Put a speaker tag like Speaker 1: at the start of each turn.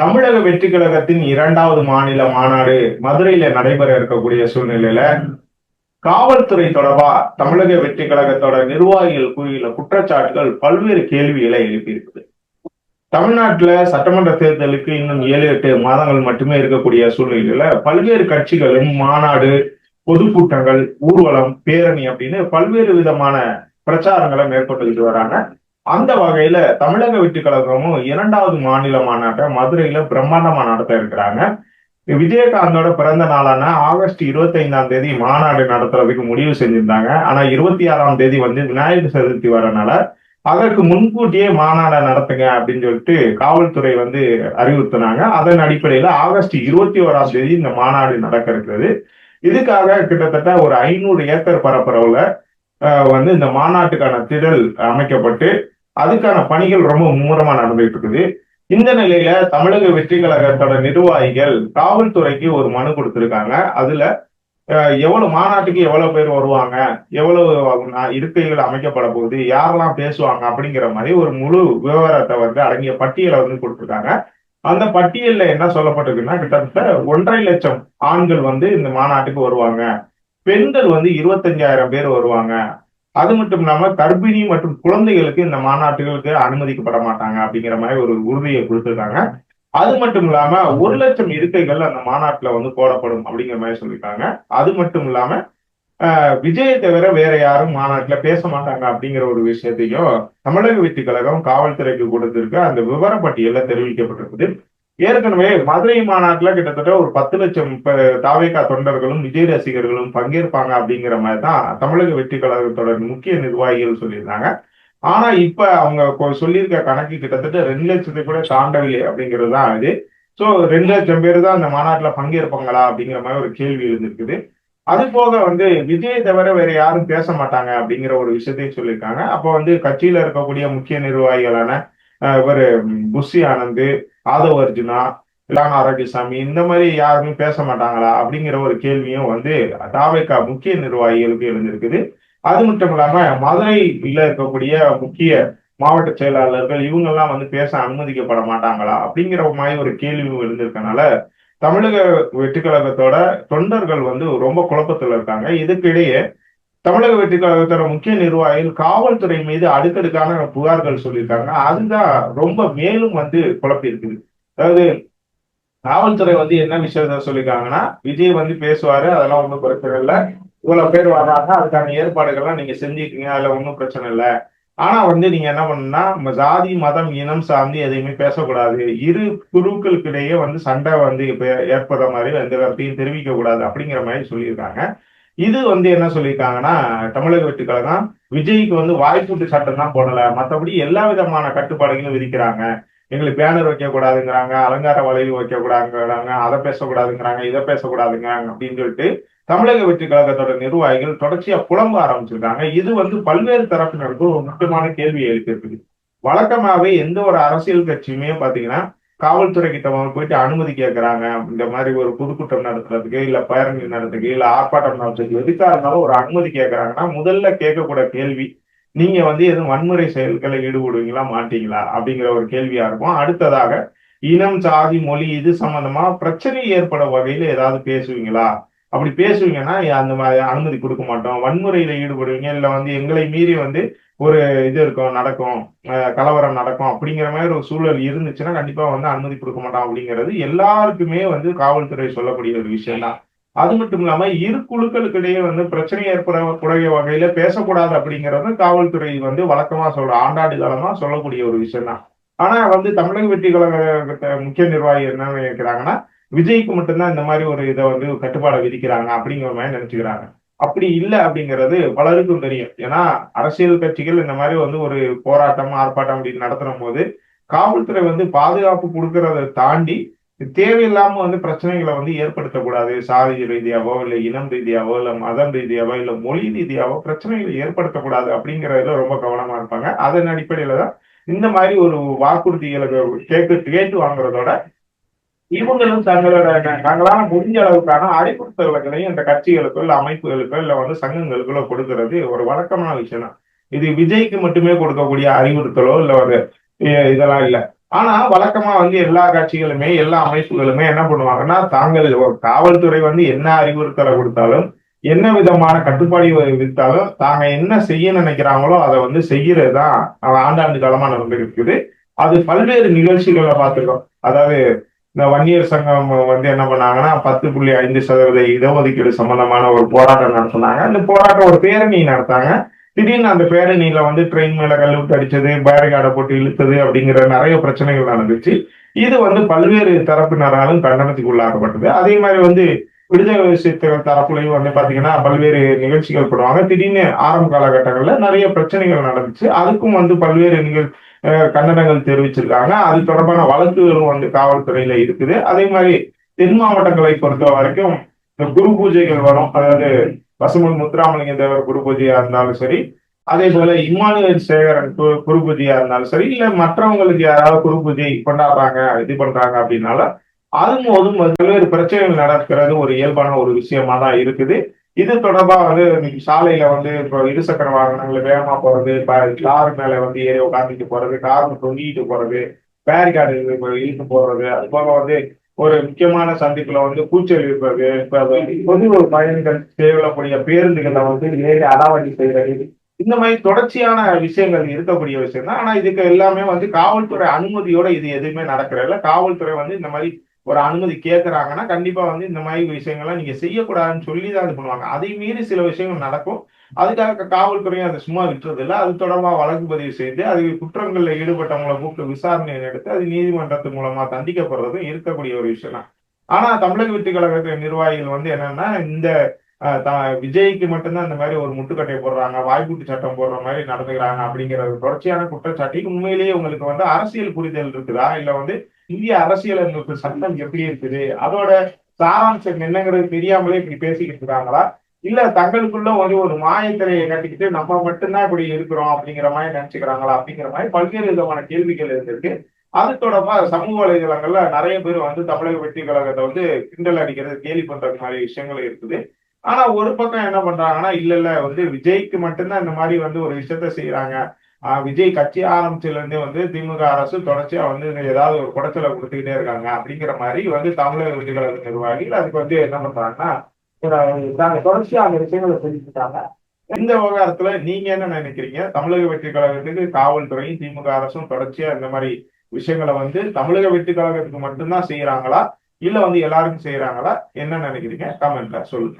Speaker 1: தமிழக வெற்றி கழகத்தின் இரண்டாவது மாநில மாநாடு மதுரையில நடைபெற இருக்கக்கூடிய சூழ்நிலையில காவல்துறை தொடர்பா தமிழக வெற்றி கழகத்தோட நிர்வாகிகள் கூறியுள்ள குற்றச்சாட்டுகள் பல்வேறு கேள்விகளை எழுப்பியிருக்குது. தமிழ்நாட்டுல சட்டமன்ற தேர்தலுக்கு இன்னும் ஏழு எட்டு மாதங்கள் மட்டுமே இருக்கக்கூடிய சூழ்நிலையில பல்வேறு கட்சிகளும் மாநாடு பொதுக்கூட்டங்கள் ஊர்வலம் பேரணி அப்படின்னு பல்வேறு விதமான பிரச்சாரங்களை மேற்கொண்டுகிட்டு வராங்க. அந்த வகையில தமிழக வெற்றி கழகமும் இரண்டாவது மாநில மாநாட்டை மதுரையில பிரம்மாண்டமா நடத்த இருக்கிறாங்க. விஜயகாந்தோட பிறந்த நாளான ஆகஸ்ட் இருபத்தி ஐந்தாம் தேதி மாநாடு நடத்துறதுக்கு முடிவு செஞ்சிருந்தாங்க. ஆனா இருபத்தி ஆறாம் தேதி வந்து விநாயகர் சதுர்த்தி வரனால அதற்கு முன்கூட்டியே மாநாடை நடத்துங்க அப்படின்னு சொல்லிட்டு காவல்துறை வந்து அறிவுறுத்தினாங்க. அதன் அடிப்படையில ஆகஸ்ட் இருபத்தி ஓராம் தேதி இந்த மாநாடு நடக்க இருக்கிறது. இதுக்காக கிட்டத்தட்ட ஒரு ஐநூறு ஏக்கர் பரப்பளவுல வந்து இந்த மாநாட்டுக்கான திடல் அமைக்கப்பட்டு அதுக்கான பணிகள் ரொம்ப மும்முரமா நடந்துட்டு இருக்குது இந்த நிலையில தமிழக வெற்றி கழகத்தோட நிர்வாகிகள் காவல்துறைக்கு ஒரு மனு கொடுத்திருக்காங்க. அதுல எவ்வளவு மாநாட்டுக்கு எவ்வளவு பேர் வருவாங்க எவ்வளவு இருக்கைகள் அமைக்கப்பட போகுது யாரெல்லாம் பேசுவாங்க அப்படிங்கிற மாதிரி ஒரு முழு விவரத்தை வந்து அடங்கிய பட்டியலை வந்து கொடுத்துருக்காங்க. அந்த பட்டியல்ல என்ன சொல்லப்பட்டிருக்குன்னா கிட்டத்தட்ட ஒன்றரை லட்சம் ஆண்கள் வந்து இந்த மாநாட்டுக்கு வருவாங்க. பெண்கள் வந்து இருபத்தஞ்சாயிரம் பேர் வருவாங்க. அது மட்டும் இல்லாம கர்ப்பிணி மற்றும் குழந்தைகளுக்கு இந்த மாநாட்டுகளுக்கு அனுமதிக்கப்பட மாட்டாங்க அப்படிங்கிற மாதிரி ஒரு உறுதியை கொடுத்திருக்காங்க. அது மட்டும் இல்லாம ஒரு லட்சம் இருக்கைகள் அந்த மாநாட்டுல வந்து போடப்படும் அப்படிங்கிற மாதிரி சொல்லியிருக்காங்க. அது மட்டும் இல்லாம விஜயை தவிர வேற யாரும் மாநாட்டுல பேச மாட்டாங்க அப்படிங்கிற ஒரு விஷயத்தையும் தமிழக வெற்றி கழகம் காவல்துறைக்கு கொடுத்திருக்கு அந்த விவரப்பட்டியல தெரிவிக்கப்பட்டிருக்குது. ஏற்கனவே மதுரை மாநாட்டில் கிட்டத்தட்ட ஒரு பத்து லட்சம் தாவேகா தொண்டர்களும் விஜய் ரசிகர்களும் பங்கேற்பாங்க அப்படிங்கிற மாதிரி தான் தமிழக வெற்றி கழகத்தோட முக்கிய நிர்வாகிகள் சொல்லியிருந்தாங்க. ஆனா இப்ப அவங்க சொல்லியிருக்க கணக்கு கிட்டத்தட்ட ரெண்டு லட்சத்தை கூட தாண்டவில்லை அப்படிங்கிறது தான் இது. ஸோ ரெண்டு லட்சம் பேர் தான் அந்த மாநாட்டில் பங்கேற்பாங்களா அப்படிங்கிற மாதிரி ஒரு கேள்வி இருந்திருக்குது அது போக வந்து விஜய் தவிர வேற யாரும் பேச மாட்டாங்க அப்படிங்கிற ஒரு விஷயத்தையும் சொல்லியிருக்காங்க. அப்போ வந்து கட்சியில இருக்கக்கூடிய முக்கிய நிர்வாகிகளான இவர் புஷி ஆனந்த் ஆதவ அர்ஜுனா லான் ஆரோக்கியசாமி இந்த மாதிரி யாருமே பேச மாட்டாங்களா அப்படிங்கிற ஒரு கேள்வியும் வந்து தாவேக்கா முக்கிய நிர்வாகிகளுக்கு எழுந்திருக்குது. அது மட்டும் இல்லாம மதுரையில இருக்கக்கூடிய முக்கிய மாவட்ட செயலாளர்கள் இவங்கெல்லாம் வந்து பேச அனுமதிக்கப்பட மாட்டாங்களா அப்படிங்கிற மாதிரி ஒரு கேள்வியும் எழுந்திருக்கனால தமிழக வெற்றி கழகத்தோட தொண்டர்கள் வந்து ரொம்ப குழப்பத்தில் இருக்காங்க. இதுக்கிடையே தமிழக வெற்றி கழகத்தோட முக்கிய நிர்வாகிகள் காவல்துறை மீது அடுக்கடுக்கான புகார்கள் சொல்லியிருக்காங்க. அதுதான் ரொம்ப மேலும் வந்து குழப்பி இருக்குது. அதாவது காவல்துறை வந்து என்ன விஷயத்த சொல்லியிருக்காங்கன்னா விஜய் வந்து பேசுவாரு அதெல்லாம் ஒன்றும் பிரச்சனை இல்லை. இவ்வளவு பேர் வராங்க அதுக்கான ஏற்பாடுகள்லாம் நீங்க செஞ்சுக்கீங்க அதுல ஒன்றும் பிரச்சனை இல்லை. ஆனா வந்து நீங்க என்ன பண்ணணும்னா ஜாதி மதம் இனம் சார்ந்து எதையுமே பேசக்கூடாது. இரு குழுக்களுக்கு இடையே வந்து சண்டை வந்து ஏற்படுற மாதிரி எந்த கருத்தையும் தெரிவிக்க கூடாது அப்படிங்கிற மாதிரி சொல்லியிருக்காங்க. இது வந்து என்ன சொல்லியிருக்காங்கன்னா தமிழக வெட்டுக்கழகம் விஜய்க்கு வந்து வாய்ப்பூட்டு சட்டம் தான் போடல. மற்றபடி எல்லா விதமான கட்டுப்பாடுகளும் விதிக்கிறாங்க. எங்களுக்கு பேனர் வைக்கக்கூடாதுங்கிறாங்க அலங்கார வளைவு வைக்கக்கூடாதுங்கிறாங்க அதை பேசக்கூடாதுங்கிறாங்க இதை பேசக்கூடாதுங்கிறாங்க அப்படின்னு சொல்லிட்டு தமிழக வெற்றி கழகத்தோட நிர்வாகிகள் தொடர்ச்சியா புலம்ப ஆரம்பிச்சிருக்காங்க. இது வந்து பல்வேறு தரப்பினருக்கு ஒரு முக்கியமான கேள்வி எழுப்பியிருக்கு. வழக்கமாவே எந்த ஒரு அரசியல் கட்சியுமே பாத்தீங்கன்னா காவல்துறை கிட்ட போயிட்டு அனுமதி கேட்கறாங்க இந்த மாதிரி ஒரு பொதுக்கூட்டம் நடத்துறதுக்கு இல்ல பேரணி நடத்துக்கு இல்ல ஆர்ப்பாட்டம் நடத்துறதுக்கு எதுக்காக இருந்தாலும் ஒரு அனுமதி கேட்கறாங்கன்னா முதல்ல கேட்கக்கூட கேள்வி நீங்க வந்து எதுவும் வன்முறை செயல்களை ஈடுபடுவீங்களா மாட்டீங்களா அப்படிங்கிற ஒரு கேள்வியா இருக்கும். அடுத்ததாக இனம் சாதி மொழி இது சம்பந்தமா பிரச்சனை ஏற்பட வகையில ஏதாவது பேசுவீங்களா? அப்படி பேசுவீங்கன்னா அந்த மாதிரி அனுமதி கொடுக்க மாட்டோம். வன்முறையில ஈடுபடுவீங்க இல்ல வந்து எங்களை மீறி வந்து ஒரு இது இருக்கும் நடக்கும் கலவரம் நடக்கும் அப்படிங்கிற மாதிரி ஒரு சூழல் இருந்துச்சுன்னா கண்டிப்பா வந்து அனுமதி கொடுக்க மாட்டோம் அப்படிங்கிறது எல்லாருக்குமே வந்து காவல்துறை சொல்லக்கூடிய ஒரு விஷயம் தான் அது மட்டும் இல்லாம இரு குழுக்களுக்கு இடையே வந்து பிரச்சனை ஏற்படக்கூடிய வகையில பேசக்கூடாது அப்படிங்கறது காவல்துறை வந்து வழக்கமா சொல்ற ஆண்டாண்டு காலமா சொல்லக்கூடிய ஒரு விஷயம் தான் ஆனா வந்து தமிழக வெற்றி கழக முக்கிய நிர்வாகி என்ன நினைக்கிறாங்கன்னா விஜய்க்கு மட்டும்தான் இந்த மாதிரி ஒரு இதை வந்து கட்டுப்பாடை விதிக்கிறாங்க அப்படிங்கிற மாதிரி நினைச்சுக்கிறாங்க. அப்படி இல்லை அப்படிங்கிறது பலருக்கும் தெரியும். ஏன்னா அரசியல் கட்சிகள் இந்த மாதிரி வந்து ஒரு போராட்டம் ஆர்ப்பாட்டம் அப்படின்னு நடத்துற போது காவல்துறை வந்து பாதுகாப்பு கொடுக்கறத தாண்டி தேவையில்லாம வந்து பிரச்சனைகளை வந்து ஏற்படுத்தக்கூடாது. சாதி ரீதியாவோ இல்லை இனம் ரீதியாவோ இல்லை மதம் ரீதியாவோ இல்லை மொழி ரீதியாவோ பிரச்சனைகளை ஏற்படுத்தக்கூடாது அப்படிங்கறதுல ரொம்ப கவனமா இருப்பாங்க. அதன் அடிப்படையில தான் இந்த மாதிரி ஒரு வாக்குறுதிகளை கேட்டு கேட்டு வாங்குறதோட இவங்களும் தங்களோட தங்களால முடிஞ்ச அளவுக்கான அறிவுறுத்தல்களையும் இந்த கட்சிகளுக்கோ இல்ல அமைப்புகளுக்கோ இல்ல வந்து சங்கங்களுக்கோ கொடுக்கறது ஒரு வழக்கமான விஷயம் தான் இது விஜய்க்கு மட்டுமே கொடுக்கக்கூடிய அறிவுறுத்தலோ இல்ல ஒரு இதெல்லாம் இல்ல. ஆனா வழக்கமா வந்து எல்லா கட்சிகளுமே எல்லா அமைப்புகளுமே என்ன பண்ணுவாங்கன்னா தாங்கள் ஒரு காவல்துறை வந்து என்ன அறிவுறுத்தலை கொடுத்தாலும் என்ன விதமான கட்டுப்பாடு விதித்தாலும் தாங்க என்ன செய்ய நினைக்கிறாங்களோ அதை வந்து செய்யறது தான் ஆண்டாண்டு காலமா நடந்து இருக்குது. அது பல்வேறு நிகழ்ச்சிகளை பார்த்துருக்கோம். அதாவது இந்த வன்னியர் சங்கம் வந்து என்ன பண்ணாங்கன்னா பத்து புள்ளி ஐந்து சதவீத இடஒதுக்கீடு சம்பந்தமான ஒரு போராட்டம் நடத்தினாங்க அந்த போராட்டம் ஒரு பேரணி நடத்தாங்க. திடீர்னு அந்த பேரணியில வந்து ட்ரெயின் மேல கல்லூட்டு அடிச்சது பேரிகாடை போட்டு இழுத்தது அப்படிங்கிற நிறைய பிரச்சனைகள் நடந்துச்சு. இது வந்து பல்வேறு தரப்பினராலும் கண்டனத்துக்கு உள்ளாக்கப்பட்டது அதே மாதிரி வந்து விடுதலை விஷயத்த தரப்புலையும் வந்து பாத்தீங்கன்னா பல்வேறு நிகழ்ச்சிகள் போடுவாங்க. திடீர்னு ஆரம்ப காலகட்டங்களில் நிறைய பிரச்சனைகள் நடந்துச்சு. அதுக்கும் வந்து பல்வேறு நிகழ் கண்டனங்கள் தெரிவிச்சிருக்காங்க. அது தொடர்பான வழக்குகளும் வந்து காவல்துறையில இருக்குது. அதே மாதிரி தென் மாவட்டங்களை பொறுத்த வரைக்கும் இந்த குரு பூஜைகள் வரும். அதாவது பசுமன் முத்துராமலிங்க தேவர் குரு பூஜையா இருந்தாலும் சரி அதே போல இம்மானுவேல் சேகரன் குரு பூஜையா இருந்தாலும் சரி இல்ல மற்றவங்களுக்கு யாராவது குரு பூஜை கொண்டாடுறாங்க இது பண்றாங்க அப்படின்னால அதுவும் போதும் பல்வேறு பிரச்சனைகள் நடக்கிறது. ஒரு இயல்பான ஒரு விஷயமா தான் இருக்குது. இது தொடர்பா வந்து இன்னைக்கு சாலையில வந்து இப்போ இருசக்கர வாகனங்கள் வேகமா போறது கார் மேல வந்து ஏறி உட்காந்துட்டு போறது கார் தொங்கிட்டு போறது பேரிகார்டு இழுத்து போறது. அது போக வந்து ஒரு முக்கியமான சந்திப்புல வந்து கூச்சல் இருப்பது பொது பயணிகள் தேவைப்படக்கூடிய பேருந்துகளை வந்து ஏறி அடாவடி செய்யறது இந்த மாதிரி தொடர்ச்சியான விஷயங்கள் இருக்கக்கூடிய விஷயம் தான். ஆனா இதுக்கு எல்லாமே வந்து காவல்துறை அனுமதியோட இது எதுவுமே நடக்கிறதில்ல. காவல்துறை வந்து இந்த மாதிரி ஒரு அனுமதி கேட்கறாங்கன்னா கண்டிப்பா வந்து இந்த மாதிரி விஷயங்கள்லாம் நீங்க செய்யக்கூடாதுன்னு சொல்லி தான் இது பண்ணுவாங்க. அதை மீறி சில விஷயங்கள் நடக்கும். அதுக்காக காவல்துறையும் அதை சும்மா விட்டுறது இல்லை அது தொடர்பாக வழக்கு பதிவு செய்து அது குற்றங்களில் ஈடுபட்டவங்களை கூப்பிட்டு விசாரணை எடுத்து அது நீதிமன்றத்து மூலமா தண்டிக்கப்படுறதும் இருக்கக்கூடிய ஒரு விஷயம் தான் ஆனா தமிழக வெற்றி கழகத்தின் நிர்வாகிகள் வந்து என்னன்னா இந்த விஜய்க்கு மட்டும்தான் இந்த மாதிரி ஒரு முட்டுக்கட்டை போடுறாங்க வாய்ப்பூட்டு சட்டம் போடுற மாதிரி நடந்துக்கிறாங்க அப்படிங்கிற தொடர்ச்சியான குற்றச்சாட்டி உண்மையிலேயே உங்களுக்கு வந்து அரசியல் புரிதல் இருக்குதா? இல்ல வந்து இந்திய அரசியல் சட்டம் எப்படி இருக்குது? அதோட சாராம்சம் என்னங்கிறது தெரியாமலே இப்படி பேசிக்கிட்டு இருக்காங்களா? இல்ல தங்களுக்குள்ள ஒரு ஒரு மாயத்திரையை கட்டிக்கிட்டு நம்ம மட்டும்தான் இப்படி இருக்கிறோம் அப்படிங்கிற மாதிரி நினைச்சுக்கிறாங்களா? அப்படிங்கிற மாதிரி பல்வேறு விதமான கேள்விகள் இருந்திருக்கு. அது தொடர்பா சமூக வலைதளங்கள்ல நிறைய பேர் வந்து தமிழக வெற்றி கழகத்தை வந்து கிண்டல் அடிக்கிறது கேலி பண்றது மாதிரி விஷயங்கள் இருக்குது. ஆனா ஒரு பக்கம் என்ன பண்றாங்கன்னா இல்ல இல்ல வந்து விஜய்க்கு மட்டும்தான் இந்த மாதிரி வந்து ஒரு விஷயத்த செய்யறாங்க விஜய் கட்சி ஆரம்பிச்சதுல இருந்தே வந்து திமுக அரசு தொடர்ச்சியா வந்து ஏதாவது ஒரு குடைச்சலை கொடுத்துக்கிட்டே இருக்காங்க. அப்படிங்கிற மாதிரி வந்து தமிழக வெற்றி நிர்வாகிகள் அதுக்கு வந்து என்ன பண்றாங்கன்னா தொடர்ச்சியா அந்த விஷயங்களை செஞ்சுட்டாங்க இந்த விவகாரத்துல நீங்க என்ன நினைக்கிறீங்க? தமிழக வெற்றி கழகத்துக்கு காவல்துறையும் திமுக அரசும் தொடர்ச்சியா இந்த மாதிரி விஷயங்களை வந்து தமிழக வெற்றி கழகத்துக்கு மட்டும்தான் செய்யறாங்களா இல்ல வந்து எல்லாருக்கும் செய்யறாங்களா என்ன நினைக்கிறீங்க? கமெண்ட்ல சொல்லுங்க.